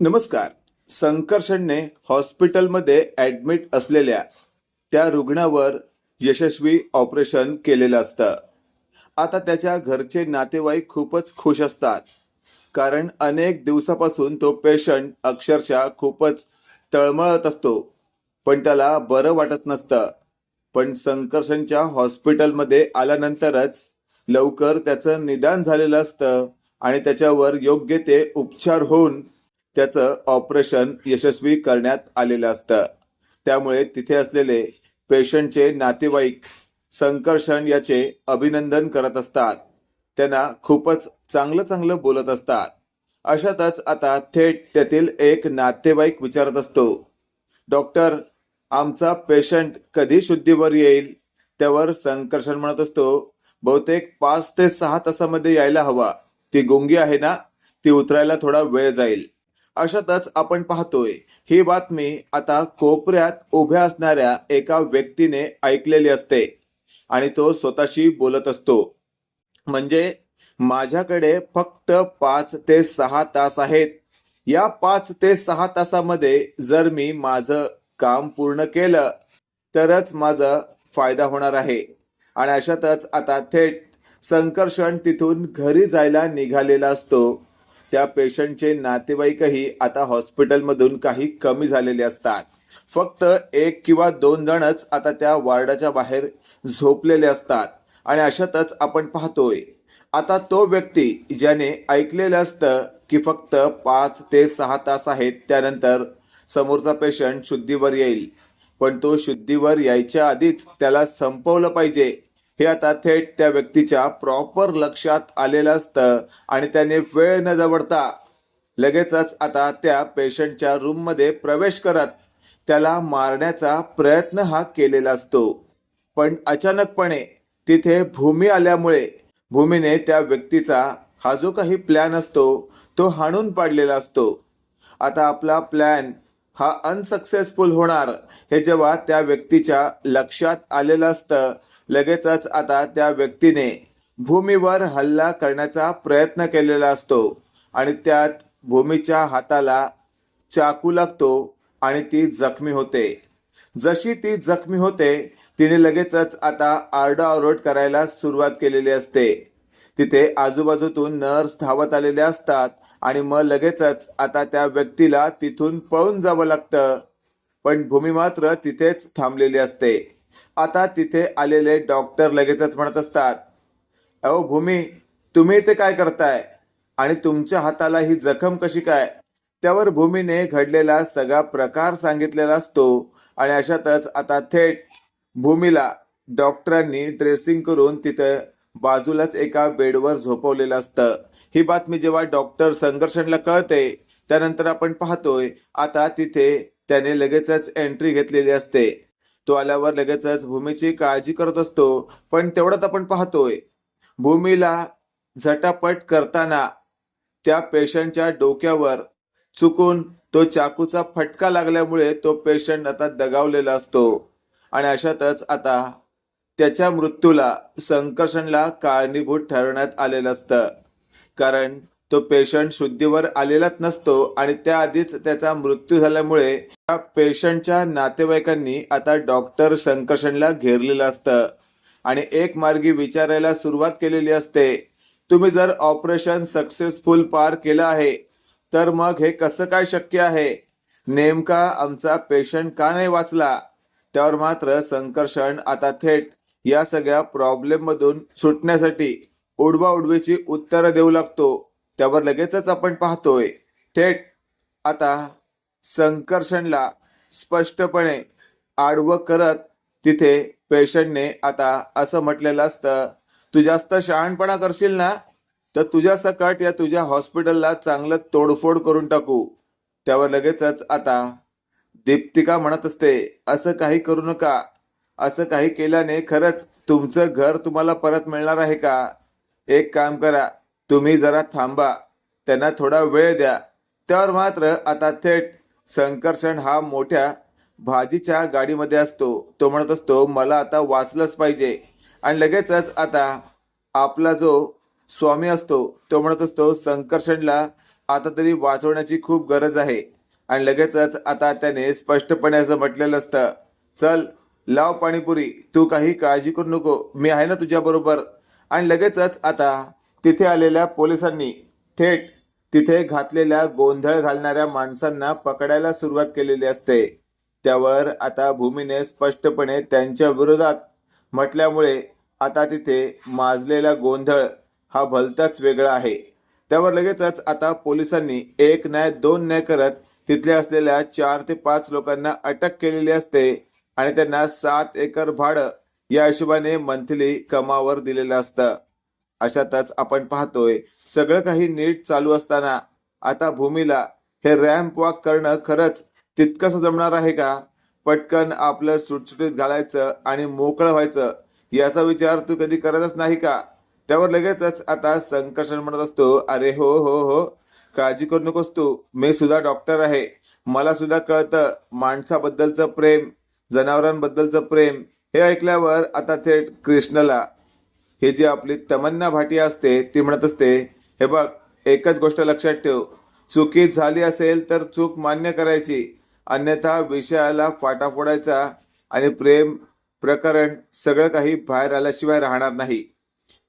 नमस्कार. संकर्षणने हॉस्पिटलमध्ये ॲडमिट असलेल्या त्या रुग्णावर यशस्वी ऑपरेशन केलेलं असतं. आता त्याच्या घरचे नातेवाईक खूपच खुश असतात. कारण अनेक दिवसापासून तो पेशंट अक्षरशः खूपच तळमळत असतो. पण त्याला बरं वाटत नसतं. पण संकर्षणच्या हॉस्पिटलमध्ये आल्यानंतरच लवकर त्याचं निदान झालेलं असतं आणि त्याच्यावर योग्य ते उपचार होऊन त्याचं ऑपरेशन यशस्वी करण्यात आलेलं असतं. त्यामुळे तिथे असलेले पेशंटचे नातेवाईक संकर्षण याचे अभिनंदन करत असतात. त्यांना खूपच चांगलं चांगलं बोलत असतात. अशातच आता थेट त्यातील एक नातेवाईक विचारत असतो डॉक्टर आमचा पेशंट कधी शुद्धीवर येईल? त्यावर संकर्षण म्हणत असतो बहुतेक पाच ते सहा तासामध्ये यायला हवा. ती गुंगी आहे ना? ती उतरायला थोडा वेळ जाईल. अशातच आपण पाहतोय ही बातमी आता कोपऱ्यात उभ्या असणाऱ्या एका व्यक्तीने ऐकलेली असते आणि तो स्वतःशी बोलत असतो. म्हणजे माझ्याकडे फक्त पाच ते सहा तास आहेत. या पाच ते सहा तासामध्ये जर मी माझं काम पूर्ण केलं तरच माझा फायदा होणार आहे. आणि अशातच आता थेट संकर्षण तिथून घरी जायला निघालेला असतो. त्या पेशंटचे नातेवाईकही आता हॉस्पिटलमधून काही कमी झालेले असतात. फक्त एक किंवा दोन जणच आता त्या वार्डाच्या बाहेर झोपलेले असतात आणि अशातच आपण पाहतोय. आता तो व्यक्ती ज्याने ऐकलेलं असतं की फक्त पाच ते सहा तास आहेत त्यानंतर समोरचा पेशंट शुद्धीवर येईल. पण तो शुद्धीवर यायच्या आधीच त्याला संपवलं पाहिजे हे आता थेट त्या व्यक्तीच्या प्रॉपर लक्षात आलेलं असतं आणि त्याने वेळ न जवळता लगेचच आता त्या पेशंटच्या रूममध्ये प्रवेश करत त्याला मारण्याचा प्रयत्न हा केलेला असतो. पण अचानकपणे तिथे भूमी आल्यामुळे भूमीने त्या व्यक्तीचा हा जो काही प्लॅन असतो तो हाणून पाडलेला असतो. आता आपला प्लॅन हा अनसक्सेसफुल होणार हे जेव्हा त्या व्यक्तीच्या लक्षात आलेलं असतं लगेचच आता त्या व्यक्तीने भूमीवर हल्ला करण्याचा प्रयत्न केलेला असतो आणि त्यात भूमीच्या हाताला चाकू लागतो आणि ती जखमी होते. जशी ती जखमी होते तिने लगेचच आता आरडाओरड करायला सुरुवात केलेली असते. तिथे आजूबाजूतून नर्स धावत आलेले असतात आणि मग लगेचच आता त्या व्यक्तीला तिथून पळून जावं लागतं. पण भूमी मात्र तिथेच थांबलेली असते. आता तिथे आलेले डॉक्टर लगेचच म्हणत असतात अहो भूमी तुम्ही इथे काय करताय? आणि तुमच्या हाताला ही जखम कशी काय? त्यावर भूमीने घडलेला सगळा प्रकार सांगितलेला असतो आणि अशातच आता थेट भूमीला डॉक्टरांनी ड्रेसिंग करून तिथं बाजूलाच एका बेडवर झोपवलेलं असतं. ही बातमी जेव्हा डॉक्टर संघर्षणला कळते त्यानंतर आपण पाहतोय आता तिथे त्याने लगेचच एंट्री घेतलेली असते. तो आल्यावर लगेचच भूमीची काळजी करत असतो पण तेवढ्यात आपण पाहतोय भूमीला झटापट करताना त्या पेशंटच्या डोक्यावर चुकून तो चाकूचा फटका लागल्यामुळे तो पेशंट आता दगावलेला असतो. आणि अशातच आता त्याच्या मृत्यूला संकर्षणला कारणीभूत ठरवण्यात आलेलं असतं. कारण तो पेशंट शुद्धीवर आलेलाच नसतो आणि त्याआधीच त्याचा मृत्यू झाल्यामुळे त्या पेशंटच्या नातेवाईकांनी आता डॉक्टर संकर्षणला घेरलेलं असतं. आणि एक मार्गी विचारायला सुरुवात केलेली असते. तुम्ही जर ऑपरेशन सक्सेसफुल पार केलं आहे तर मग हे कसं काय शक्य आहे? नेमका आमचा पेशंट का नाही वाचला? त्यावर मात्र संकर्षण आता थेट या सगळ्या प्रॉब्लेम मधून सुटण्यासाठी उडवा उडवीची उत्तरं देऊ लागतो. त्यावर लगेचच आपण पाहतोय. थेट आता संकर्षणला स्पष्टपणे आडवं करत तिथे पेशंटने आता असं म्हटलेलं असतं तू जास्त शहाणपणा करशील ना तर तुझ्या सकट या तुझ्या हॉस्पिटलला चांगलं तोडफोड करून टाकू. त्यावर लगेचच आता दीप्तिका म्हणत असते असं काही करू नका. असं काही केल्याने खरंच तुमचं घर तुम्हाला परत मिळणार आहे का? एक काम करा तुम्ही जरा थांबा. त्यांना थोडा वेळ द्या. त्यावर मात्र आता थेट संकर्षण हा मोठ्या भाजीच्या गाडीमध्ये असतो. तो म्हणत असतो मला आता वाचलंच पाहिजे. आणि लगेचच आता आपला जो स्वामी असतो तो म्हणत असतो संकर्षणला आता तरी वाचवण्याची खूप गरज आहे. आणि लगेचच आता त्याने स्पष्टपणे असं म्हटलेलं असतं चल लाव पाणीपुरी. तू काही काळजी करू नको. मी आहे ना तुझ्याबरोबर. आणि लगेचच आता तिथे आलेल्या पोलिसांनी थेट तिथे घातलेल्या गोंधळ घालणाऱ्या माणसांना पकडायला सुरुवात केलेली असते. त्यावर आता भूमीने स्पष्टपणे त्यांच्या विरोधात म्हटल्यामुळे आता तिथे माजलेला गोंधळ हा भलताच वेगळा आहे. त्यावर लगेचच आता पोलिसांनी एक न्याय दोन न्याय करत तिथले असलेल्या चार ते पाच लोकांना अटक केलेली असते आणि त्यांना सात एकर भाडं या हिशोबाने मंथली कमावर दिलेलं असतं. अशातच आपण पाहतोय सगळं काही नीट चालू असताना आता भूमीला हे रॅम्प वॉक करणं खरंच तितकंसं जमणार आहे का? पटकन आपलं सुटसुटीत घालायचं आणि मोकळं व्हायचं याचा विचार तू कधी करतच नाही का? त्यावर लगेचच आता संकर्षण म्हणत असतो अरे हो हो हो काळजी करू नकोस तू मी सुद्धा डॉक्टर आहे मला सुद्धा कळतं माणसाबद्दलचं प्रेम जनावरांबद्दलचं प्रेम. हे ऐकल्यावर आता थेट कृष्णला हे जी आपली तमन्ना भाटिया असते ती म्हणत असते हे बघ एकच गोष्ट लक्षात ठेव. चुकी झाली असेल तर चूक मान्य करायची. अन्यथा विषयाला फाटा फोडायचा आणि प्रेम प्रकरण सगळं काही बाहेर आल्याशिवाय राहणार नाही.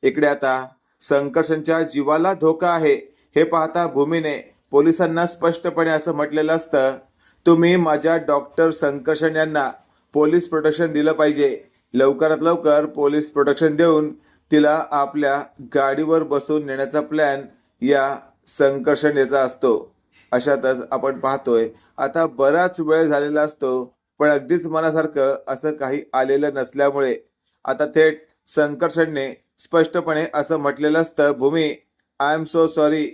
इकडे आता संकर्षणच्या जीवाला धोका आहे. हे पाहता भूमीने पोलिसांना स्पष्टपणे असं म्हटलेलं असतं तुम्ही माझ्या डॉक्टर संकर्षण यांना पोलीस प्रोटेक्शन दिलं पाहिजे. लवकरात लवकर पोलीस प्रोटेक्शन देऊन तिला आपल्या गाडीवर बसवून नेण्याचा प्लॅन या संकर्षणेचा असतो. अशातच आपण पाहतोय आता बराच वेळ झालेला असतो पण अगदीच मनासारखं असं काही आलेलं नसल्यामुळे. आता थेट संकर्षणने स्पष्टपणे असं म्हटलेलं असतं Bhoomi I am so sorry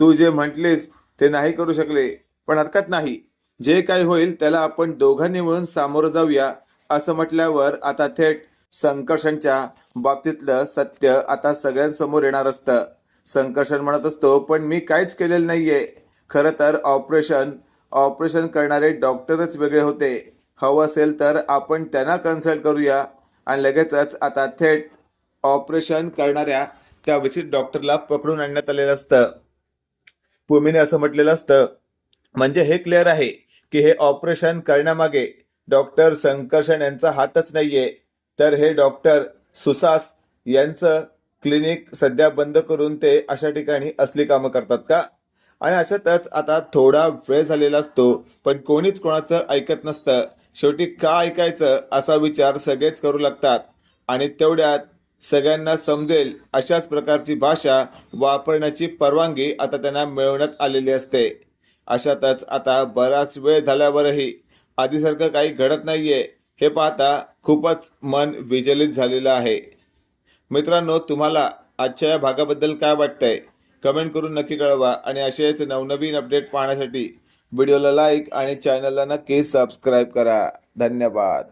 तू जे म्हटलीस ते नाही करू शकले पण हरकत नाही. जे काही होईल त्याला आपण दोघांनी मिळून सामोरं जाऊया असं म्हटल्यावर आता थेट संकर्षणच्या बाबतीतलं सत्य आता सगळ्यांसमोर येणार असतं. संकर्षण म्हणत असतो पण मी काहीच केलेलं नाहीये. खरं तर ऑपरेशन ऑपरेशन करणारे डॉक्टरच वेगळे होते. हवं असेल तर आपण त्यांना कन्सल्ट करूया. आणि लगेचच आता थेट ऑपरेशन करणाऱ्या त्या विशिष्ट डॉक्टरला पकडून आणण्यात आलेलं असतं. भूमीने असं म्हटलेलं असतं म्हणजे हे क्लिअर आहे की हे ऑपरेशन करण्यामागे डॉक्टर संकर्षण यांचा हातच नाहीये. तर हे डॉक्टर सुसास यांचं क्लिनिक सध्या बंद करून ते अशा ठिकाणी असली कामं करतात का? आणि अशातच आता थोडा वेळ झालेला असतो पण कोणीच कोणाचं ऐकत नसतं. शेवटी का ऐकायचं असा विचार सगळेच करू लागतात. आणि तेवढ्यात सगळ्यांना समजेल अशाच प्रकारची भाषा वापरण्याची परवानगी आता त्यांना मिळवण्यात आलेली असते. अशातच आता बराच वेळ झाल्यावरही आधीसारखं काही घडत नाहीये. हे पाहता खूपच मन विचलित झालेलं आहे. मित्रांनो तुम्हाला आजच्या या भागाबद्दल काय वाटतंय? कमेंट करून नक्की कळवा आणि असेच नवनवीन अपडेट पाहण्यासाठी व्हिडिओला लाईक आणि चॅनलला नक्की सबस्क्राईब करा. धन्यवाद.